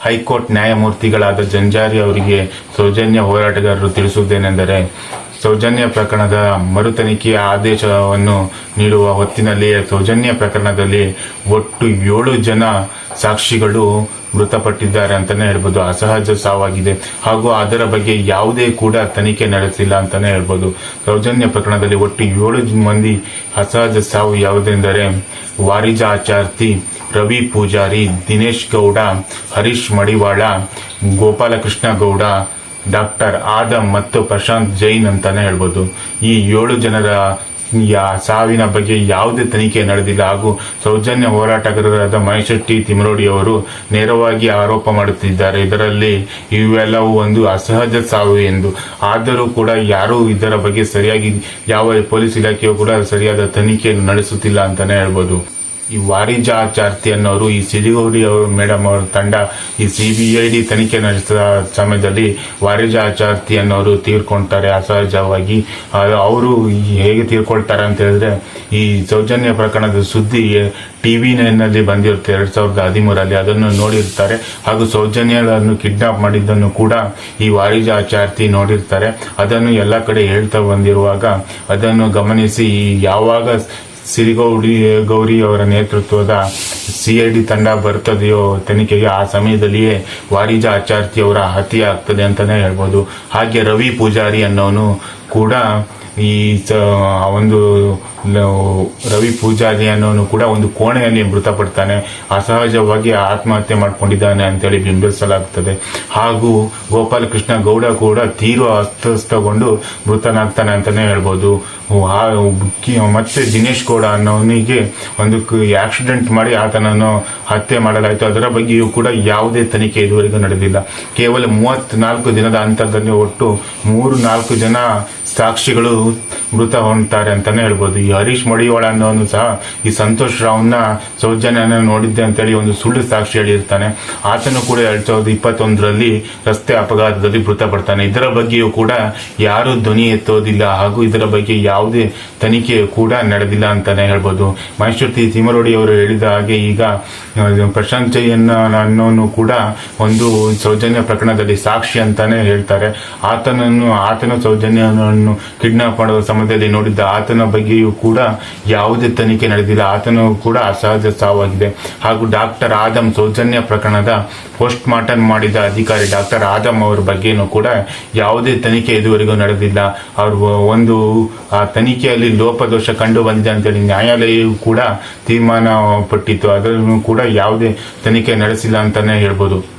High court ನ್ಯಾಯಮೂರ್ತಿಗಳಾದ ಜಂಜಾರಿ ಅವರಿಗೆ ಸೌಜನ್ಯ ಹೋರಾಟಗಾರರು ತಿಳಿಸುವುದೇನೆಂದರೆ, ಸೌಜನ್ಯ ಪ್ರಕರಣದ ಮರುತನಿಖೆಯ ಆದೇಶವನ್ನು ನೀಡುವ ಹೊತ್ತಿನಲ್ಲಿ ಸೌಜನ್ಯ ಪ್ರಕರಣದಲ್ಲಿ ಒಟ್ಟು ಏಳು ಜನ ಸಾಕ್ಷಿಗಳು ಮೃತಪಟ್ಟಿದ್ದಾರೆ ಅಂತಲೇ ಹೇಳ್ಬೋದು. ಅಸಹಜ ಸಾವಾಗಿದೆ. ಹಾಗೂ ಅದರ ಬಗ್ಗೆ ಯಾವುದೇ ಕೂಡ ತನಿಖೆ ನಡೆಸಿಲ್ಲ ಅಂತಲೇ ಹೇಳ್ಬೋದು. ಸೌಜನ್ಯ ಪ್ರಕರಣದಲ್ಲಿ ಒಟ್ಟು ಏಳು ಮಂದಿ ಅಸಹಜ ಸಾವು ಯಾವುದೆಂದರೆ, ವಾರಿಜ ಆಚಾರ್ತಿ ರವಿ ಪೂಜಾರಿ, ದಿನೇಶ್ ಗೌಡ, ಹರೀಶ್ ಮಡಿವಾಳ, ಗೋಪಾಲಕೃಷ್ಣ ಗೌಡ, ಡಾಕ್ಟರ್ ಆದಮ್ ಮತ್ತು ಪ್ರಶಾಂತ್ ಜೈನ್ ಅಂತಾನೆ ಹೇಳ್ಬೋದು. ಈ ಏಳು ಜನರ ಯಾ- ಸಾವಿನ ಬಗ್ಗೆ ಯಾವುದೇ ತನಿಖೆ ನಡೆದಿಲ್ಲ. ಹಾಗೂ ಸೌಜನ್ಯ ಹೋರಾಟಗಾರರಾದ ಮಹೇಶೆಟ್ಟಿ ತಿಮರೋಡಿ ಅವರು ನೇರವಾಗಿ ಆರೋಪ ಮಾಡುತ್ತಿದ್ದಾರೆ. ಇದರಲ್ಲಿ ಇವೆಲ್ಲವೂ ಒಂದು ಅಸಹಜ ಸಾವು ಎಂದು. ಆದರೂ ಕೂಡ ಯಾರೂ ಇದರ ಬಗ್ಗೆ ಸರಿಯಾಗಿ ಯಾವ ಪೊಲೀಸ್ ಇಲಾಖೆಯು ಕೂಡ ಸರಿಯಾದ ತನಿಖೆಯನ್ನು ನಡೆಸುತ್ತಿಲ್ಲ ಅಂತಾನೆ ಹೇಳ್ಬೋದು. ಈ ವಾರಿಜಾ ಚಾರ್ತಿ ಅನ್ನೋರು, ಈ ಸಿರಿಗೌರಿ ಅವರು, ಮೇಡಮ್ ಅವರ ತಂಡ, ಈ ಸಿಬಿಐಡಿ ತನಿಖೆ ನಡೆಸಿದ ಸಮಯದಲ್ಲಿ ವಾರಿಜಾ ಚಾರ್ತಿ ಅನ್ನೋರು ತೀರ್ಕೊಳ್ತಾರೆ ಅಸಹಜವಾಗಿ. ಅವರು ಹೇಗೆ ತೀರ್ಕೊಳ್ತಾರೆ ಅಂತ ಹೇಳಿದ್ರೆ, ಈ ಸೌಜನ್ಯ ಪ್ರಕರಣದ ಸುದ್ದಿ ಟಿವಿ ನಲ್ಲಿ ಬಂದಿರುತ್ತೆ ಎರಡ್ ಸಾವಿರದ ಹದಿಮೂರಲ್ಲಿ ಅದನ್ನು ನೋಡಿರ್ತಾರೆ. ಹಾಗೂ ಸೌಜನ್ಯಗಳನ್ನು ಕಿಡ್ನಾಪ್ ಮಾಡಿದ್ದನ್ನು ಕೂಡ ಈ ವಾರಿಜಾ ಚಾರ್ತಿ ನೋಡಿರ್ತಾರೆ. ಅದನ್ನು ಎಲ್ಲ ಕಡೆ ಹೇಳ್ತಾ ಬಂದಿರುವಾಗ ಅದನ್ನು ಗಮನಿಸಿ ಯಾವಾಗ ಸಿರಿಗೌಡಿ, ಗೌರಿ ಅವರ ನೇತೃತ್ವದ ಸಿಐಡಿ ತಂಡ ಬರ್ತದೆಯೋ ತನಿಖೆಗೆ ಆ ಸಮಯದಲ್ಲಿಯೇ ವಾರಿಜ ಆಚಾರ್ತಿ ಅವರ ಹತ್ಯೆ ಆಗ್ತದೆ ಅಂತಾನೆ ಹೇಳ್ಬೋದು. ಹಾಗೆ ರವಿ ಪೂಜಾರಿ ಅನ್ನೋನು ಕೂಡ ಈ ಒಂದು ರವಿ ಪೂಜಾರಿ ಅನ್ನೋನು ಕೂಡ ಒಂದು ಕೋಣೆಯಲ್ಲಿ ಮೃತಪಡ್ತಾನೆ. ಅಸಹಜವಾಗಿ ಆತ್ಮಹತ್ಯೆ ಮಾಡಿಕೊಂಡಿದ್ದಾನೆ ಅಂತೇಳಿ ಬಿಂಬಿಸಲಾಗ್ತದೆ ಹಾಗೂ ಗೋಪಾಲಕೃಷ್ಣ ಗೌಡ ಕೂಡ ತೀವ್ರ ಅಸ್ತಸ್ಥಗೊಂಡು ಮೃತನಾಗ್ತಾನೆ ಅಂತಾನೆ ಹೇಳ್ಬೋದು. ಮತ್ತೆ ದಿನೇಶ್ ಗೌಡ ಅನ್ನೋನಿಗೆ ಒಂದು ಆಕ್ಸಿಡೆಂಟ್ ಮಾಡಿ ಆತನನ್ನು ಹತ್ಯೆ ಮಾಡಲಾಯಿತು. ಅದರ ಬಗ್ಗೆಯೂ ಕೂಡ ಯಾವುದೇ ತನಿಖೆ ಇದುವರೆಗೂ ನಡೆದಿಲ್ಲ. ಕೇವಲ ಮೂವತ್ನಾಲ್ಕು ದಿನದ ಅಂತರದಲ್ಲಿ ಒಟ್ಟು ಮೂರು ನಾಲ್ಕು ಜನ ಸಾಕ್ಷಿಗಳು saúde. ಮೃತ ಹೊಂದ್ತಾರೆ ಅಂತಾನೆ ಹೇಳ್ಬೋದು. ಈ ಹರೀಶ್ ಮಡಿವಾಳ ಅನ್ನೋನು ಸಹ ಈ ಸಂತೋಷ್ ರಾವ್ನ ಸೌಜನ್ಯನ ನೋಡಿದ್ದೆ ಅಂತೇಳಿ ಒಂದು ಸುಳ್ಳು ಸಾಕ್ಷಿ ಹೇಳಿರ್ತಾನೆ. ಆತನು ಕೂಡ ಎರಡ್ ಸಾವಿರದ ಇಪ್ಪತ್ತೊಂದರಲ್ಲಿ ರಸ್ತೆ ಅಪಘಾತದಲ್ಲಿ ಮೃತಪಡ್ತಾನೆ. ಇದರ ಬಗ್ಗೆಯೂ ಕೂಡ ಯಾರು ಧ್ವನಿ ಎತ್ತೋದಿಲ್ಲ ಹಾಗೂ ಇದರ ಬಗ್ಗೆ ಯಾವುದೇ ತನಿಖೆ ಕೂಡ ನಡೆದಿಲ್ಲ ಅಂತಾನೆ ಹೇಳ್ಬೋದು. ಮಹೇಶ್ವರ್ತಿ ತಿಮರೋಡಿ ಅವರು ಹೇಳಿದ ಹಾಗೆ ಈಗ ಪ್ರಶಾಂತ್ ಜೈಯನ್ನ ಅನ್ನೋನು ಕೂಡ ಒಂದು ಸೌಜನ್ಯ ಪ್ರಕರಣದಲ್ಲಿ ಸಾಕ್ಷಿ ಅಂತಾನೆ ಹೇಳ್ತಾರೆ. ಆತನನ್ನು, ಆತನ ಸೌಜನ್ಯ ಕಿಡ್ನಾಪ್ ಮಾಡುವ ಸಮಯದಲ್ಲಿ ನೋಡಿದ್ದ ಆತನ ಬಗ್ಗೆಯೂ ಕೂಡ ಯಾವುದೇ ತನಿಖೆ ನಡೆದಿಲ್ಲ. ಆತನು ಕೂಡ ಅಸಹಜ ಸಾವಾಗಿದೆ. ಹಾಗೂ ಡಾಕ್ಟರ್ ಆದಮ್ ಸೌಜನ್ಯ ಪ್ರಕರಣದ ಪೋಸ್ಟ್ ಮಾರ್ಟಮ್ ಮಾಡಿದ ಅಧಿಕಾರಿ ಡಾಕ್ಟರ್ ಆದಮ್ ಅವರ ಬಗ್ಗೆಯೂ ಕೂಡ ಯಾವುದೇ ತನಿಖೆ ಇದುವರೆಗೂ ನಡೆದಿಲ್ಲ. ಅವರು ಒಂದು, ಆ ತನಿಖೆಯಲ್ಲಿ ಲೋಪದೋಷ ಕಂಡು ಬಂದಿದೆ ಅಂತೇಳಿ ನ್ಯಾಯಾಲಯವು ಕೂಡ ತೀರ್ಮಾನ ಪಟ್ಟಿತ್ತು ಅದನ್ನು ಕೂಡ ಯಾವುದೇ ತನಿಖೆ ನಡೆಸಿಲ್ಲ ಅಂತಾನೆ ಹೇಳ್ಬೋದು.